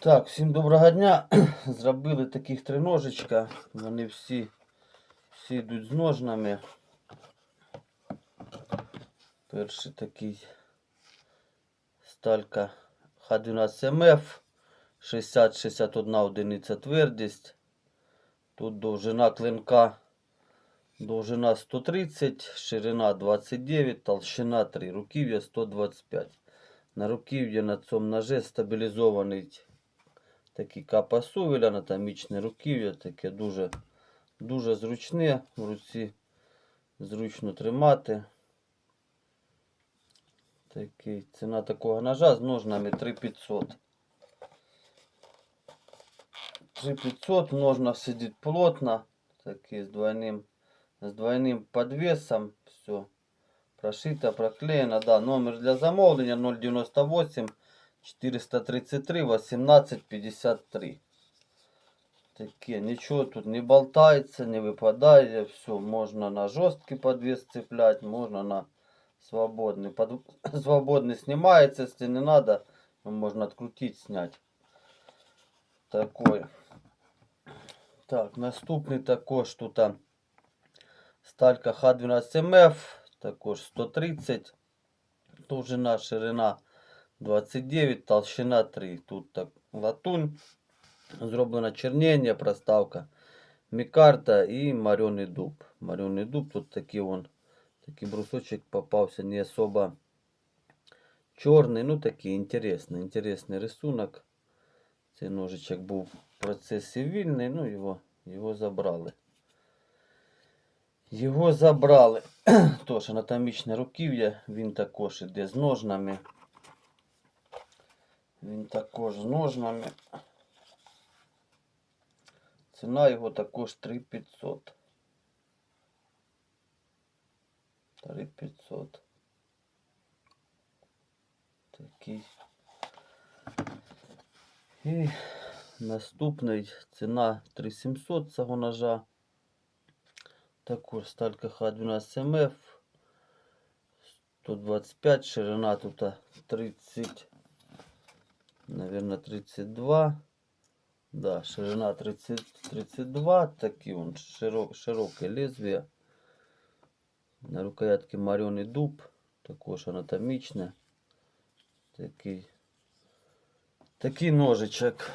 Так, всім доброго дня. Зробили таких три ножичка. Вони всі, всі йдуть з ножнами. Перший такий сталька Х12МФ. 60-61 одиниця твердість. Тут довжина клинка. Довжина 130, ширина 29, толщина 3, руків'я 125. На руків'ї на цьому ножі стабілізований такий капа сувель, анатомічне руків'я, таке дуже, дуже зручне в руці, зручно тримати. Такий, ціна такого ножа з ножнами 3500. 3500, ножна сидить плотно, такий з двойним, з двойним подвесом, все. Прошито, проклеєно, да, номер для замовлення 098 433 18 53. Таке, нічого тут не болтається, не випадає, все, можна на жорсткий подвес цеплять, можна на свободный. Под... Свободный снимается, если не надо, можно открутить, снять. Такой. Так, наступний також тут а, сталька Х12МФ, також 130, довжина, ширина 29, толщина 3. Тут так латунь, зроблено чернення, проставка мікарта і марьоний дуб. Марьоний дуб, тут такий вон, такий брусочек попався, не особо чорний, ну такий інтересний, інтересний рисунок. Цей ножичок був в процесі вільний, ну його, його забрали. Його забрали. Тож, анатомічне руків'я, він також іде з ножнами. Він також з ножнами. Ціна його також 3500. 3500. Такий. І наступний ціна 3700 цього ножа. Також сталька Х12МФ. 125, ширина тут 30, наверное, 32. Да, ширина 30, 32, такий он широ, широке лезвие. На рукоятці марьоний дуб, також анатомічне. Такий, такий ножичок.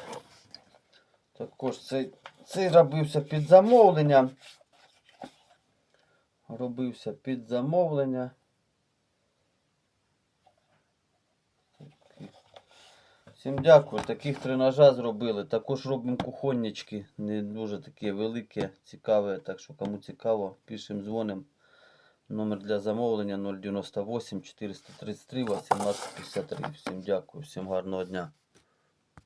Також цей, цей робився під замовлення. Робився під замовлення. Всім дякую. Таких тренажа зробили. Також робимо кухоннички. Не дуже такі великі, цікаві. Так що кому цікаво, пишемо, дзвонимо. Номер для замовлення 098 433 1853. Всім дякую, всім гарного дня.